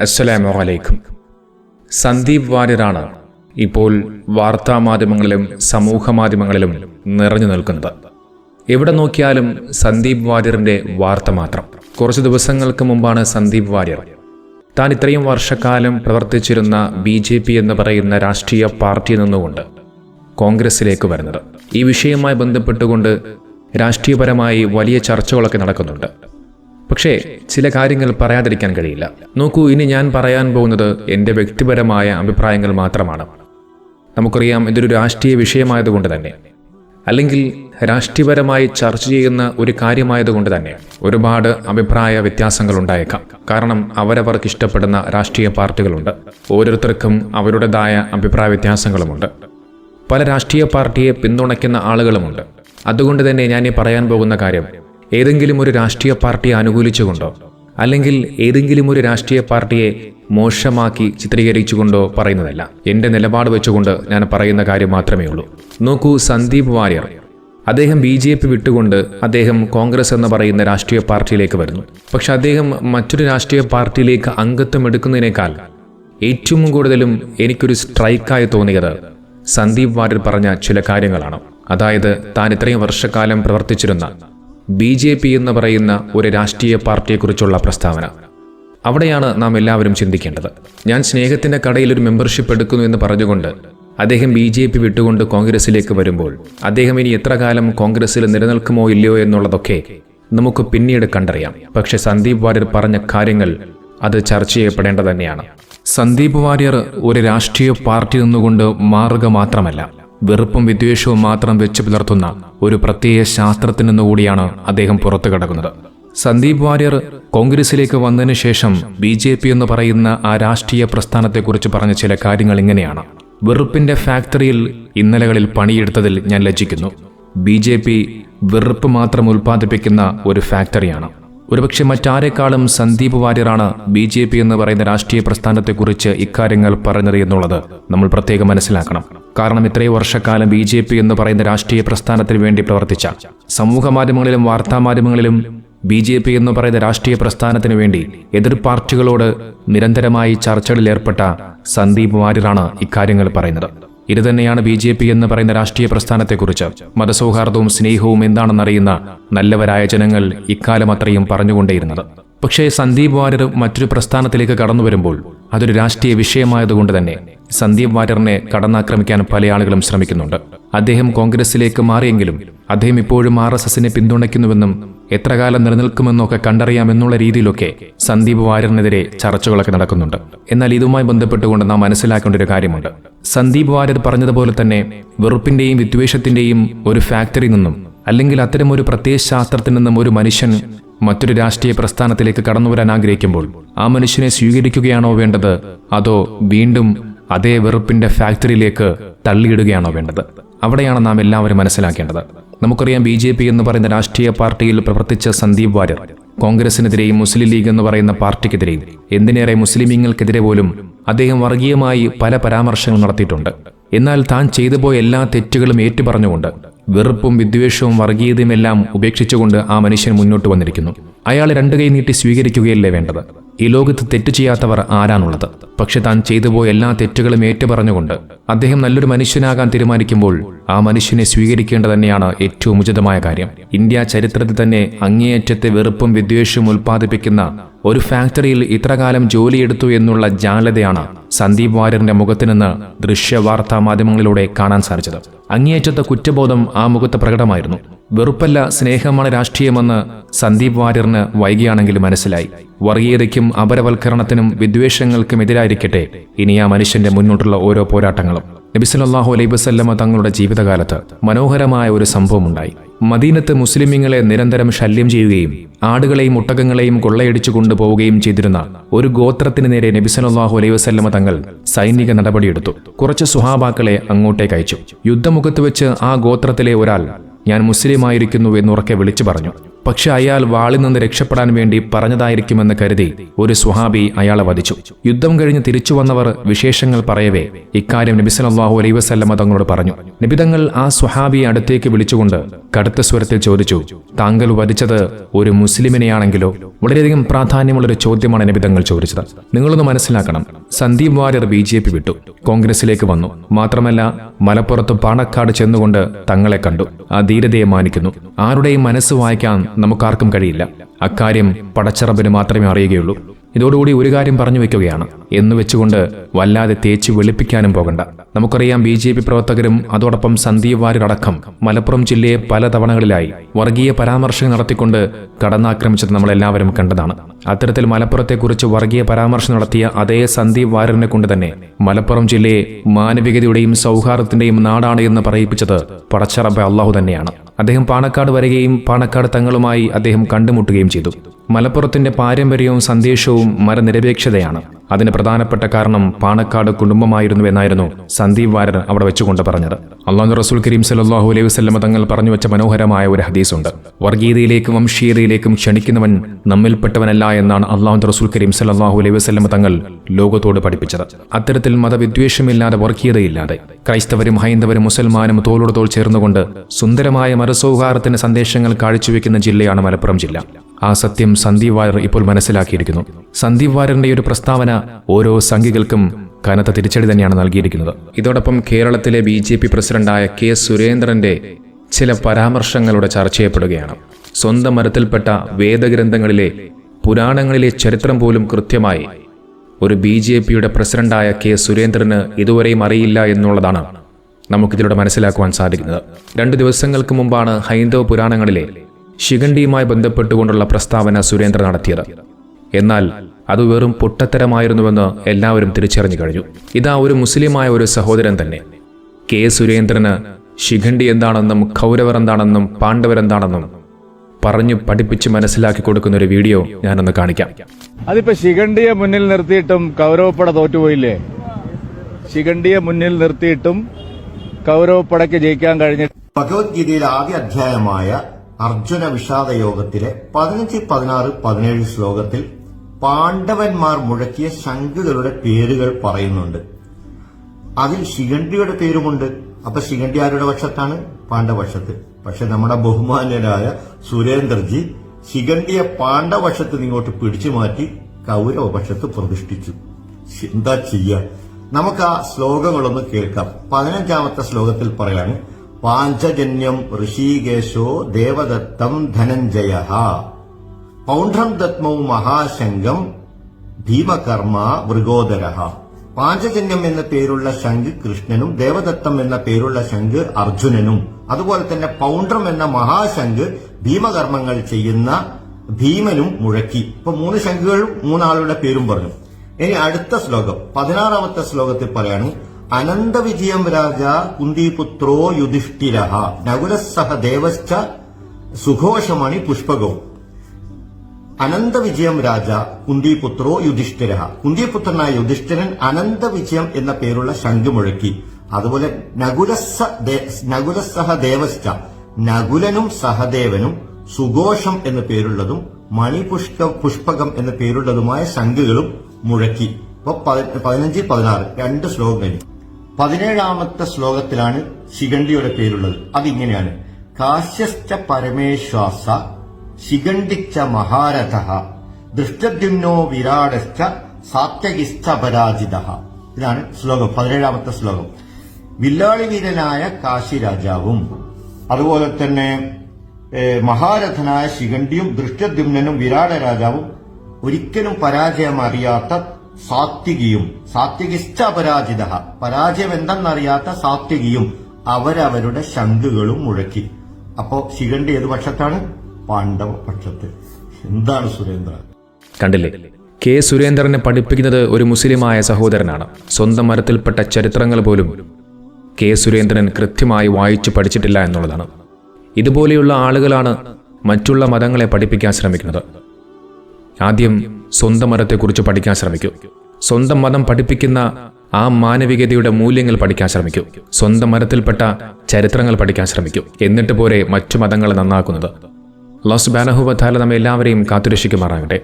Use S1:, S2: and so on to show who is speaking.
S1: അസ്സലാമു അലൈക്കും. സന്ദീപ് വാര്യരാണ് ഇപ്പോൾ വാർത്താ മാധ്യമങ്ങളിലും സമൂഹ മാധ്യമങ്ങളിലും നിറഞ്ഞു നിൽക്കുന്നത്. എവിടെ നോക്കിയാലും സന്ദീപ് വാര്യറിന്റെ വാർത്ത മാത്രം. കുറച്ച് ദിവസങ്ങൾക്ക് മുമ്പാണ് സന്ദീപ് വാര്യർ. താൻ ഇത്രയും വർഷക്കാലം പ്രവർത്തിച്ചിരുന്ന ബി ജെ പി എന്ന് പറയുന്ന രാഷ്ട്രീയ പാർട്ടിയിൽ നിന്നുകൊണ്ട് കോൺഗ്രസിലേക്ക് വരുന്നത്. ഈ വിഷയവുമായി ബന്ധപ്പെട്ടുകൊണ്ട് രാഷ്ട്രീയപരമായി വലിയ ചർച്ചകളൊക്കെ നടക്കുന്നുണ്ട്. പക്ഷേ ചില കാര്യങ്ങൾ പറയാതിരിക്കാൻ കഴിയില്ല. നോക്കൂ ഇനി ഞാൻ പറയാൻ പോകുന്നത് എന്റെ വ്യക്തിപരമായ അഭിപ്രായങ്ങൾ മാത്രമാണ്. നമുക്കറിയാം ഇതൊരു രാഷ്ട്രീയ വിഷയമായതുകൊണ്ട് തന്നെ. അല്ലെങ്കിൽ രാഷ്ട്രീയപരമായി ചർച്ച ചെയ്യുന്ന ഒരു കാര്യമായതുകൊണ്ട് തന്നെ ഒരുപാട് അഭിപ്രായ വ്യത്യാസങ്ങൾ ഉണ്ടായേക്കാം. കാരണം അവരവർക്ക് ഇഷ്ടപ്പെടുന്ന രാഷ്ട്രീയ പാർട്ടികളുണ്ട്. ഓരോരുത്തർക്കും അവരുടേതായ അഭിപ്രായ വ്യത്യാസങ്ങളുമുണ്ട്. പല രാഷ്ട്രീയ പാർട്ടിയെ പിന്തുണയ്ക്കുന്ന ആളുകളുമുണ്ട്. അതുകൊണ്ട് തന്നെ ഞാൻ ഈ പറയാൻ പോകുന്ന കാര്യം ഏതെങ്കിലും ഒരു രാഷ്ട്രീയ പാർട്ടിയെ അനുകൂലിച്ചുകൊണ്ടോ അല്ലെങ്കിൽ ഏതെങ്കിലും ഒരു രാഷ്ട്രീയ പാർട്ടിയെ മോശമാക്കി ചിത്രീകരിച്ചുകൊണ്ടോ പറയുന്നതല്ല. എന്റെ നിലപാട് വെച്ചുകൊണ്ട് ഞാൻ പറയുന്ന കാര്യം മാത്രമേ ഉള്ളൂ. നോക്കൂ സന്ദീപ് വാര്യർ. അദ്ദേഹം ബി ജെ പി വിട്ടുകൊണ്ട് അദ്ദേഹം കോൺഗ്രസ് എന്ന് പറയുന്ന രാഷ്ട്രീയ പാർട്ടിയിലേക്ക് വരുന്നു. പക്ഷെ അദ്ദേഹം മറ്റൊരു രാഷ്ട്രീയ പാർട്ടിയിലേക്ക് അംഗത്വം എടുക്കുന്നതിനേക്കാൾ ഏറ്റവും കൂടുതലും എനിക്കൊരു സ്ട്രൈക്കായി തോന്നിയത് സന്ദീപ് വാര്യർ പറഞ്ഞ ചില കാര്യങ്ങളാണ്. അതായത് താൻ ഇത്രയും വർഷക്കാലം പ്രവർത്തിച്ചിരുന്ന ബി ജെ പി എന്ന് പറയുന്ന ഒരു രാഷ്ട്രീയ പാർട്ടിയെക്കുറിച്ചുള്ള പ്രസ്താവന. അവിടെയാണ് നാം എല്ലാവരും ചിന്തിക്കേണ്ടത്. ഞാൻ സ്നേഹത്തിന്റെ കടയിൽ ഒരു മെമ്പർഷിപ്പ് എടുക്കുന്നു എന്ന് പറഞ്ഞുകൊണ്ട് അദ്ദേഹം ബി ജെ പി വിട്ടുകൊണ്ട് കോൺഗ്രസിലേക്ക് വരുമ്പോൾ അദ്ദേഹം ഇനി എത്ര കാലം കോൺഗ്രസിൽ നിലനിൽക്കുമോ ഇല്ലയോ എന്നുള്ളതൊക്കെ നമുക്ക് പിന്നീട് കണ്ടറിയാം. പക്ഷേ സന്ദീപ് വാര്യർ പറഞ്ഞ കാര്യങ്ങൾ അത് ചർച്ച ചെയ്യപ്പെടേണ്ടത് തന്നെയാണ്. സന്ദീപ് വാര്യർ ഒരു രാഷ്ട്രീയ പാർട്ടി നിന്നുകൊണ്ട് മാറുക മാത്രമല്ല വെറുപ്പും വിദ്വേഷവും മാത്രം വെച്ച് പുലർത്തുന്ന ഒരു പ്രത്യേക ശാസ്ത്രത്തിൽ നിന്നുകൂടിയാണ് അദ്ദേഹം പുറത്തു കടക്കുന്നത്. സന്ദീപ് വാര്യർ കോൺഗ്രസിലേക്ക് വന്നതിന് ശേഷം ബി ജെ പി എന്ന് പറയുന്ന ആ രാഷ്ട്രീയ പ്രസ്ഥാനത്തെക്കുറിച്ച് പറഞ്ഞ ചില കാര്യങ്ങൾ ഇങ്ങനെയാണ്. വെറുപ്പിന്റെ ഫാക്ടറിയിൽ ഇന്നലകളിൽ പണിയെടുത്തതിൽ ഞാൻ ലജ്ജിക്കുന്നു. ബി ജെ പി വെറുപ്പ് മാത്രം ഉൽപ്പാദിപ്പിക്കുന്ന ഒരു ഫാക്ടറിയാണ്. ഒരുപക്ഷെ മറ്റാരെക്കാളും സന്ദീപ് വാര്യറാണ് ബി ജെ പി എന്ന് പറയുന്ന രാഷ്ട്രീയ പ്രസ്ഥാനത്തെക്കുറിച്ച് ഇക്കാര്യങ്ങൾ പറഞ്ഞത് എന്നുള്ളത് നമ്മൾ പ്രത്യേകം മനസ്സിലാക്കണം. കാരണം ഇത്രയും വർഷക്കാലം ബി ജെ പി എന്ന് പറയുന്ന രാഷ്ട്രീയ പ്രസ്ഥാനത്തിന് വേണ്ടി പ്രവർത്തിച്ച സമൂഹ മാധ്യമങ്ങളിലും വാർത്താ മാധ്യമങ്ങളിലും ബി ജെ പി എന്ന് പറയുന്ന രാഷ്ട്രീയ പ്രസ്ഥാനത്തിന് വേണ്ടി എതിർ പാർട്ടികളോട് നിരന്തരമായി ചർച്ചകളിൽ ഏർപ്പെട്ട സന്ദീപ് വാര്യറാണ് ഇക്കാര്യങ്ങൾ പറയുന്നത്. ഇത് തന്നെയാണ് ബി ജെ പി എന്ന് പറയുന്ന രാഷ്ട്രീയ പ്രസ്ഥാനത്തെക്കുറിച്ച്. മതസൗഹാർദ്ദവും സ്നേഹവും എന്താണെന്നറിയുന്ന നല്ലവരായ ജനങ്ങൾ ഇക്കാലം അത്രയും പറഞ്ഞുകൊണ്ടേയിരുന്നത്. പക്ഷേ സന്ദീപ് വാര്യർ മറ്റൊരു പ്രസ്ഥാനത്തിലേക്ക് കടന്നു വരുമ്പോൾ അതൊരു രാഷ്ട്രീയ വിഷയമായതുകൊണ്ട് തന്നെ സന്ദീപ് വാര്യറിനെ കടന്നാക്രമിക്കാൻ പല ആളുകളും ശ്രമിക്കുന്നുണ്ട്. അദ്ദേഹം കോൺഗ്രസിലേക്ക് മാറിയെങ്കിലും അദ്ദേഹം ഇപ്പോഴും ആർ എസ് എസിനെ പിന്തുണയ്ക്കുന്നുവെന്നും എത്ര കാലം നിലനിൽക്കുമെന്നൊക്കെ കണ്ടറിയാമെന്നുള്ള രീതിയിലൊക്കെ സന്ദീപ് വാര്യറിനെതിരെ ചർച്ചകളൊക്കെ നടക്കുന്നുണ്ട്. എന്നാൽ ഇതുമായി ബന്ധപ്പെട്ടുകൊണ്ട് നാം മനസ്സിലാക്കേണ്ട ഒരു കാര്യമുണ്ട്. സന്ദീപ് വാര്യർ പറഞ്ഞതുപോലെ തന്നെ വെറുപ്പിന്റെയും വിദ്വേഷത്തിന്റെയും ഒരു ഫാക്ടറിയിൽ നിന്നും അല്ലെങ്കിൽ അത്തരം ഒരു പ്രത്യയ ശാസ്ത്രത്തിൽ നിന്നും ഒരു മനുഷ്യൻ മറ്റൊരു രാഷ്ട്രീയ പ്രസ്ഥാനത്തിലേക്ക് കടന്നു വരാൻ ആഗ്രഹിക്കുമ്പോൾ ആ മനുഷ്യനെ സ്വീകരിക്കുകയാണോ വേണ്ടത്? അതോ വീണ്ടും അതേ വെറുപ്പിന്റെ ഫാക്ടറിയിലേക്ക് തള്ളിയിടുകയാണോ വേണ്ടത്? അവിടെയാണ് നാം എല്ലാവരും മനസ്സിലാക്കേണ്ടത്. നമുക്കറിയാം ബി ജെ പി എന്ന് പറയുന്ന രാഷ്ട്രീയ പാർട്ടിയിൽ പ്രവർത്തിച്ച സന്ദീപ് വാര്യർ കോൺഗ്രസിനെതിരെയും മുസ്ലിം ലീഗ് എന്ന് പറയുന്ന പാർട്ടിക്കെതിരെയും എന്തിനേറെ മുസ്ലിമീങ്ങൾക്കെതിരെ പോലും അദ്ദേഹം വർഗീയമായി പല പരാമർശങ്ങൾ നടത്തിയിട്ടുണ്ട്. എന്നാൽ താൻ ചെയ്തു പോയ എല്ലാ തെറ്റുകളും ഏറ്റുപറഞ്ഞുകൊണ്ട് വെറുപ്പും വിദ്വേഷവും വർഗീയതയും എല്ലാം ഉപേക്ഷിച്ചുകൊണ്ട് ആ മനുഷ്യൻ മുന്നോട്ട് വന്നിരിക്കുന്നു. അയാൾ രണ്ടു കൈ നീട്ടി സ്വീകരിക്കുകയല്ലേ വേണ്ടത്? ഈ ലോകത്ത് തെറ്റ് ചെയ്യാത്തവർ ആരാണുള്ളത്? പക്ഷെ താൻ ചെയ്തു പോയ എല്ലാ തെറ്റുകളും ഏറ്റുപറഞ്ഞുകൊണ്ട് അദ്ദേഹം നല്ലൊരു മനുഷ്യനാകാൻ തീരുമാനിക്കുമ്പോൾ ആ മനുഷ്യനെ സ്വീകരിക്കേണ്ടത് തന്നെയാണ് ഏറ്റവും ഉചിതമായ കാര്യം. ഇന്ത്യ ചരിത്രത്തിൽ തന്നെ അങ്ങേയറ്റത്തെ വെറുപ്പും വിദ്വേഷവും ഉൽപ്പാദിപ്പിക്കുന്ന ഒരു ഫാക്ടറിയിൽ ഇത്രകാലം ജോലിയെടുത്തു എന്നുള്ള ജാലതയാണ് സന്ദീപ് വാര്യറിന്റെ മുഖത്തു നിന്ന് ദൃശ്യവാർത്താ മാധ്യമങ്ങളിലൂടെ കാണാൻ സാധിച്ചത്. അങ്ങേയറ്റത്തെ കുറ്റബോധം ആ മുഖത്ത് പ്രകടമായിരുന്നു. വെറുപ്പല്ല സ്നേഹമാണ് രാഷ്ട്രീയമെന്ന് സന്ദീപ് വാര്യറിന് വൈകിയാണെങ്കിലും മനസ്സിലായി. വർഗീയതയ്ക്കും അപരവൽക്കരണത്തിനും വിദ്വേഷങ്ങൾക്കും എതിരായിരിക്കട്ടെ ഇനി ആ മനുഷ്യന്റെ മുന്നോട്ടുള്ള ഓരോ പോരാട്ടങ്ങളും. നബിസലല്ലാഹു അലൈ വസല്ലമ തങ്ങളുടെ ജീവിതകാലത്ത് മനോഹരമായ ഒരു സംഭവമുണ്ടായി. മദീനത്ത് മുസ്ലിമിങ്ങളെ നിരന്തരം ശല്യം ചെയ്യുകയും ആടുകളെയും ഒട്ടകങ്ങളെയും കൊള്ളയടിച്ചു കൊണ്ടുപോവുകയും ചെയ്തിരുന്ന ഒരു ഗോത്രത്തിന് നേരെ നബിസലല്ലാഹു അലൈ വസല്ലമ തങ്ങൾ സൈനിക നടപടിയെടുത്തു. കുറച്ച് സുഹാബാക്കളെ അങ്ങോട്ടേക്ക് അയച്ചു. യുദ്ധമുഖത്ത് വെച്ച് ആ ഗോത്രത്തിലെ ഒരാൾ ഞാൻ മുസ്ലിമായിരിക്കുന്നു എന്നുറക്കെ വിളിച്ചു പറഞ്ഞു. പക്ഷെ അയാൾ വാളിൽ നിന്ന് രക്ഷപ്പെടാൻ വേണ്ടി പറഞ്ഞതായിരിക്കുമെന്ന് കരുതി ഒരു സുഹാബി അയാളെ വധിച്ചു. യുദ്ധം കഴിഞ്ഞ് തിരിച്ചു വന്നവർ വിശേഷങ്ങൾ പറയവേ ഇക്കാര്യം നബി സല്ലല്ലാഹു അലൈഹി വസല്ലമ തങ്ങളോട് പറഞ്ഞു. നിബിതങ്ങൾ ആ സ്വഹാബിയെ അടുത്തേക്ക് വിളിച്ചുകൊണ്ട് കടുത്ത സ്വരത്തിൽ ചോദിച്ചു താങ്കൾ വധിച്ചത് ഒരു മുസ്ലിമിനെയാണെങ്കിലോ? വളരെയധികം പ്രാധാന്യമുള്ളൊരു ചോദ്യമാണ് നിബിതങ്ങൾ ചോദിച്ചത്. നിങ്ങളൊന്ന് മനസ്സിലാക്കണം. Sandeep Warrier B J P വിട്ടു. കോൺഗ്രസിലേക്ക് വന്നു. മാത്രമല്ല മലപ്പുറത്ത് പാണക്കാട് ചെന്നുകൊണ്ട് തങ്ങളെ കണ്ടു. ആ ധീരതയെ മാനിക്കുന്നു. ആരുടെയും മനസ്സ് വായിക്കാൻ നമുക്കാർക്കും കഴിയില്ല. അക്കാര്യം പടച്ചറബിന് മാത്രമേ അറിയുകയുള്ളൂ. ഇതോടുകൂടി ഒരു കാര്യം പറഞ്ഞു വെക്കുകയാണ്. എന്ന് വെച്ചുകൊണ്ട് വല്ലാതെ തേച്ച് വെളുപ്പിക്കാനും പോകണ്ട. നമുക്കറിയാം ബി ജെ പി പ്രവർത്തകരും അതോടൊപ്പം സന്ദീപ് വാര്യടക്കം മലപ്പുറം ജില്ലയെ പല തവണകളിലായി വർഗീയ പരാമർശം നടത്തിക്കൊണ്ട് കടന്നാക്രമിച്ചത് നമ്മളെല്ലാവരും കണ്ടതാണ്. അത്തരത്തിൽ മലപ്പുറത്തെക്കുറിച്ച് വർഗീയ പരാമർശം നടത്തിയ അതേ സന്ദീപ് വാര്യറിനെ കൊണ്ട് തന്നെ മലപ്പുറം ജില്ലയെ മാനവികതയുടെയും സൗഹാർദ്ദത്തിന്റെയും നാടാണ് എന്ന് പറയിപ്പിച്ചത് പടച്ചറബ അള്ളാഹു തന്നെയാണ്. അദ്ദേഹം പാണക്കാട് വരികയും പാണക്കാട് തങ്ങളുമായി അദ്ദേഹം കണ്ടുമുട്ടുകയും ചെയ്തു. മലപ്പുറത്തിന്റെ പാരമ്പര്യവും സന്ദേശവും മരനിരപേക്ഷതയാണ്. അതിന് പ്രധാനപ്പെട്ട കാരണം പാണക്കാട് കുടുംബമായിരുന്നു എന്നായിരുന്നു സന്ദീപ് വാരൻ അവിടെ വെച്ചുകൊണ്ട് പറഞ്ഞത്. അള്ളാഹു റസൂൽ കരീം സലാഹു അലൈഹി വസ്ലമ തങ്ങൾ പറഞ്ഞു വെച്ച മനോഹരമായ ഒരു ഹദീസുണ്ട്. വർഗീയതയിലേക്കും വംശീയതയിലേക്കും ക്ഷണിക്കുന്നവൻ നമ്മിൽപ്പെട്ടവനല്ല എന്നാണ് അള്ളാഹു റസൂൽ കരീം സലാഹു അലൈഹി വസ്ലമ തങ്ങൾ ലോകത്തോട് പഠിപ്പിച്ചത്. അത്തരത്തിൽ മതവിദ്വേഷമില്ലാതെ വർഗീയതയില്ലാതെ ക്രൈസ്തവരും ഹൈന്ദവരും മുസൽമാനും തോളോട് തോൾ ചേർന്നുകൊണ്ട് സുന്ദരമായ മതസൗഹാർദ്ദത്തിന്റെ സന്ദേശങ്ങൾ കാഴ്ചവെക്കുന്ന ജില്ലയാണ് മലപ്പുറം ജില്ല. ആ സത്യം സന്ദീപ് വാര്യർ ഇപ്പോൾ മനസ്സിലാക്കിയിരിക്കുന്നു. സന്ദീപ് വാര്യറിന്റെ ഒരു പ്രസ്താവന ഓരോ സംഘികൾക്കും കനത്ത തിരിച്ചടി തന്നെയാണ് നൽകിയിരിക്കുന്നത്. ഇതോടൊപ്പം കേരളത്തിലെ ബി ജെ പി പ്രസിഡന്റായ കെ സുരേന്ദ്രന്റെ ചില പരാമർശങ്ങളുടെ ചർച്ച ചെയ്യപ്പെടുകയാണ് സ്വന്തം മരത്തിൽപ്പെട്ട വേദഗ്രന്ഥങ്ങളിലെ പുരാണങ്ങളിലെ ചരിത്രം പോലും കൃത്യമായി ഒരു ബി ജെ പിയുടെ പ്രസിഡന്റായ കെ സുരേന്ദ്രന് ഇതുവരെയും അറിയില്ല എന്നുള്ളതാണ് നമുക്കിതിലൂടെ മനസ്സിലാക്കുവാൻ സാധിക്കുന്നത്. രണ്ട് ദിവസങ്ങൾക്ക് മുമ്പാണ് ഹൈന്ദവ പുരാണങ്ങളിലെ ശിഖണ്ഡിയുമായി ബന്ധപ്പെട്ടുകൊണ്ടുള്ള പ്രസ്താവന സുരേന്ദ്ര നടത്തിയത്. എന്നാൽ അത് വെറും പൊട്ടത്തരമായിരുന്നുവെന്ന് എല്ലാവരും തിരിച്ചറിഞ്ഞു കഴിഞ്ഞു. ഇതാ ഒരു മുസ്ലിമായ ഒരു സഹോദരൻ തന്നെ. കെ. സുരേന്ദ്രന് ശിഖണ്ഡി എന്താണെന്നും കൗരവർ എന്താണെന്നും പാണ്ഡവർ എന്താണെന്നും പറഞ്ഞു പഠിപ്പിച്ച് മനസ്സിലാക്കി കൊടുക്കുന്ന ഒരു വീഡിയോ ഞാനൊന്ന് കാണിക്കാം.
S2: അതിപ്പോ ശിഖണ്ഡിയെ മുന്നിൽ നിർത്തിയിട്ടും കൗരവപ്പട തോറ്റുപോയില്ലേ? ശിഖണ്ഡിയെ മുന്നിൽ നിർത്തിയിട്ടും കൗരവപ്പടയ്ക്ക് ജയിക്കാൻ കഴിഞ്ഞിട്ട്
S3: ഭഗവത്ഗീതയിലെ ആദ്യ അധ്യായമായ അർജുന വിഷാദ യോഗത്തിലെ പതിനഞ്ച് പതിനാറ് പതിനേഴ് ശ്ലോകത്തിൽ പാണ്ഡവന്മാർ മുഴക്കിയ ശംഖുകളുടെ പേരുകൾ പറയുന്നുണ്ട്. അതിൽ ശിഖണ്ഡിയുടെ പേരുമുണ്ട്. അപ്പൊ ശിഖണ്ഡി ആരുടെ പക്ഷത്താണ്? പാണ്ഡവപക്ഷത്ത് പക്ഷെ നമ്മുടെ ബഹുമാന്യനായ സുരേന്ദ്രജി ശിഖണ്ഡിയെ പാണ്ഡവപക്ഷത്ത് നിങ്ങോട്ട് പിടിച്ചു മാറ്റി കൗരവപക്ഷത്ത് പ്രതിഷ്ഠിച്ചു. എന്താ ചെയ്യാ? നമുക്ക് ആ ശ്ലോകങ്ങളൊന്ന് കേൾക്കാം. പതിനഞ്ചാമത്തെ ശ്ലോകത്തിൽ പറയാണ് പാഞ്ചജന്യം ഋഷീകേശോ ദേവദത്തം ധനഞ്ജയ. പൗണ്ഡ്രം ദത്മൗ മഹാശങ്കം ഭീമകർമ്മ മൃഗോദര പാഞ്ചജന്യം എന്ന പേരുള്ള ശംഖ് കൃഷ്ണനും ദേവദത്തം എന്ന പേരുള്ള ശംഖ് അർജുനനും. അതുപോലെ തന്നെ പൗണ്ഡ്രം എന്ന മഹാശംഖ് ഭീമകർമ്മങ്ങൾ ചെയ്യുന്ന ഭീമനും മുഴക്കി. ഇപ്പൊ മൂന്ന് ശംഖുകളും മൂന്നാളുടെ പേരും പറഞ്ഞു. ഇനി അടുത്ത ശ്ലോകം പതിനാറാമത്തെ ശ്ലോകത്തിൽ പറയാണ് അനന്തവിജയം രാജ കുന്തിപുത്രോ യുധിഷ്ഠിര. നകുലസഹ ദേവശ്ച സുഘോഷമണി പുഷ്പകവും അനന്തവിജയം രാജ കുന്തിപുത്രോ യുധിഷ്ഠിര. കുന്തിപുത്രനായ യുധിഷ്ഠിരൻ അനന്തവിജയം എന്ന പേരുള്ള ശംഖ് മുഴക്കി. അതുപോലെ നകുലസ നകുലസഹ ദേവശ്ച നകുലനും സഹദേവനും സുഘോഷം എന്ന പേരുള്ളതും മണിപുഷ്ക പുഷ്പകം എന്ന പേരുള്ളതുമായ ശംഖുകളും മുഴക്കി. അപ്പൊ പതി- പതിനഞ്ച് പതിനാറ് രണ്ട് ശ്ലോകം കഴിഞ്ഞു പതിനേഴാമത്തെ ശ്ലോകത്തിലാണ് ശിഖണ്ഡിയുടെ പേരുള്ളത്. അതിങ്ങനെയാണ്. കാശ്യശ്ച പരമേശ്വാസ ശിഖണ്ഡിച്ച മഹാരഥ ദൃഷ്ടദ്യുമ്നോ വിരാടശ്ച സാത്യകിസ്ഥ പരാജിത. ഇതാണ് ശ്ലോകം പതിനേഴാമത്തെ ശ്ലോകം. വില്ലാളി വീരനായ കാശി രാജാവും അതുപോലെ തന്നെ മഹാരഥനായ ശിഖണ്ഡിയും ദൃഷ്ടദ്യുമ്നും വിരാട രാജാവും ഒരിക്കലും പരാജയം അറിയാത്ത സാത്വികിയും സാത്വികിശ്ച അപരാജിത പരാജയം എന്തെന്നറിയാത്ത സാത്വികിയും അവരവരുടെ ശംഖുകളും മുഴക്കി. അപ്പോ ശിഖണ്ഡി ഏത് പക്ഷത്താണ്? പാണ്ഡവ പക്ഷത്ത്. എന്താണ് സുരേന്ദ്ര
S1: കണ്ടില്ലേ? കെ സുരേന്ദ്രനെ പഠിപ്പിക്കുന്നത് ഒരു മുസ്ലിമായ സഹോദരനാണ്. സ്വന്തം മരത്തിൽപ്പെട്ട ചരിത്രങ്ങൾ പോലും കെ സുരേന്ദ്രൻ കൃത്യമായി വായിച്ചു പഠിച്ചിട്ടില്ല എന്നുള്ളതാണ്. ഇതുപോലെയുള്ള ആളുകളാണ് മറ്റുള്ള മതങ്ങളെ പഠിപ്പിക്കാൻ ശ്രമിക്കുന്നത്. ആദ്യം സ്വന്തം മതത്തെക്കുറിച്ച് പഠിക്കാൻ ശ്രമിക്കൂ. സ്വന്തം മതം പഠിപ്പിക്കുന്ന ആ മാനവികതയുടെ മൂല്യങ്ങൾ പഠിക്കാൻ ശ്രമിക്കൂ. സ്വന്തം മതത്തിൽപ്പെട്ട ചരിത്രങ്ങൾ പഠിക്കാൻ ശ്രമിക്കൂ. എന്നിട്ട് പോരെ മറ്റു മതങ്ങളെ നന്നാക്കുന്നത്. ലോസ് ബാനഹുബാല നമ്മെ എല്ലാവരെയും കാത്തുരക്ഷിക്കുമാറാകട്ടെ.